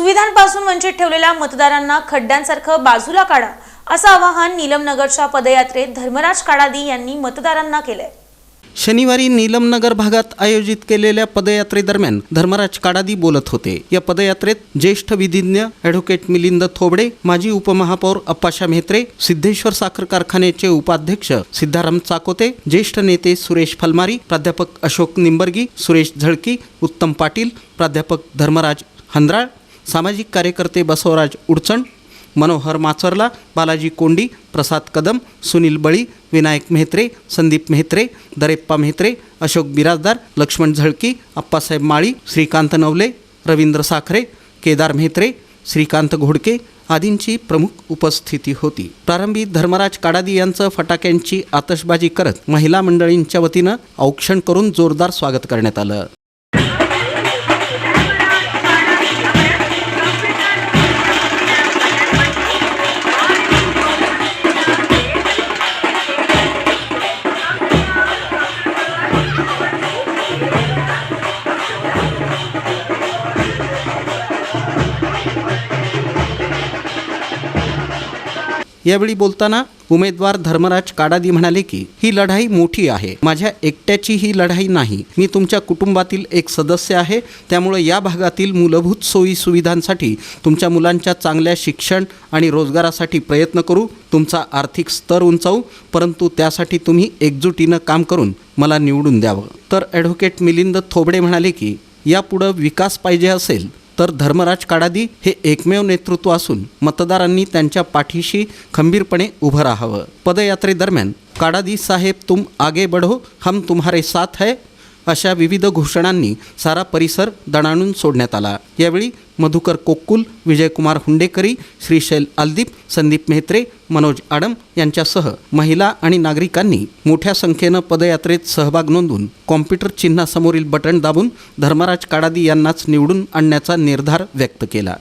सुविधांपासून वंचित ठेवलेल्या मतदारांना खड्ड्यांसारखं बाजूला काढा असं आवाहन नीलमनगरच्या पदयात्रेत धर्मराज काडादी यांनी मतदारांना केलंय. शनिवारी नीलमनगर भागात आयोजित केलेल्या पदयात्रेदरम्यान धर्मराज काडादी बोलत होते. या पदयात्रेत ज्येष्ठ विधिज्ञ ॲडव्होकेट मिलिंद थोबडे माजी उपमहापौर अप्पाशा म्हेत्रे सिद्धेश्वर साखर कारखान्याचे उपाध्यक्ष सिद्धाराम चाकोते ज्येष्ठ नेते सुरेश फलमारी प्राध्यापक अशोक निंबर्गी सुरेश झळकी उत्तम पाटील प्राध्यापक धर्मराज हंद्राळ सामाजिक कार्यकर्ते बसवराज उडचण मनोहर माचरला बालाजी कोंडी प्रसाद कदम सुनील बळी विनायक मेहत्रे संदीप मेहत्रे दरेप्पा मेहत्रे अशोक बिराजदार लक्ष्मण झळकी अप्पासाहेब माळी श्रीकांत नवले रवींद्र साखरे केदार मेहत्रे श्रीकांत घोडके आदींची प्रमुख उपस्थिती होती. प्रारंभी धर्मराज काडादी यांचं फटाक्यांची आतषबाजी करत महिला मंडळींच्या वतीनं औक्षण करून जोरदार स्वागत करण्यात आलं. यावेळी बोलताना उमेदवार धर्मराज काडादी म्हणाले की ही लढाई मोठी आहे. माझ्या एकट्याची ही लढाई नाही. मी तुमच्या कुटुंबातील एक सदस्य आहे. त्यामुळे या भागातील मूलभूत सोयी सुविधांसाठी तुमच्या मुलांच्या चांगल्या शिक्षण आणि रोजगारासाठी प्रयत्न करू. तुमचा आर्थिक स्तर उंचावू. परंतु त्यासाठी तुम्ही एकजुटीनं काम करून मला निवडून द्यावं. तर ॲडव्होकेट मिलिंद थोबडे म्हणाले की यापुढं विकास पाहिजे असेल तर धर्मराज काडादी हे एकमेव नेतृत्व असून मतदारांनी त्यांच्या पाठीशी खंबीरपणे उभं राहावं. पदयात्रेदरम्यान काडादी साहेब तुम आगे बढो हम तुम्हारे साथ है अशा विविध घोषणांनी सारा परिसर दणाणून सोडण्यात आला. यावेळी मधुकर कोक्कुल विजयकुमार हुंडेकरी श्रीशैल आलदीप संदीप मेहत्रे मनोज आडम यांच्यासह महिला आणि नागरिकांनी मोठ्या संख्येनं पदयात्रेत सहभाग नोंदवून कॉम्प्युटर चिन्हासमोरील बटण दाबून धर्मराज काडादी यांनाच निवडून आणण्याचा निर्धार व्यक्त केला.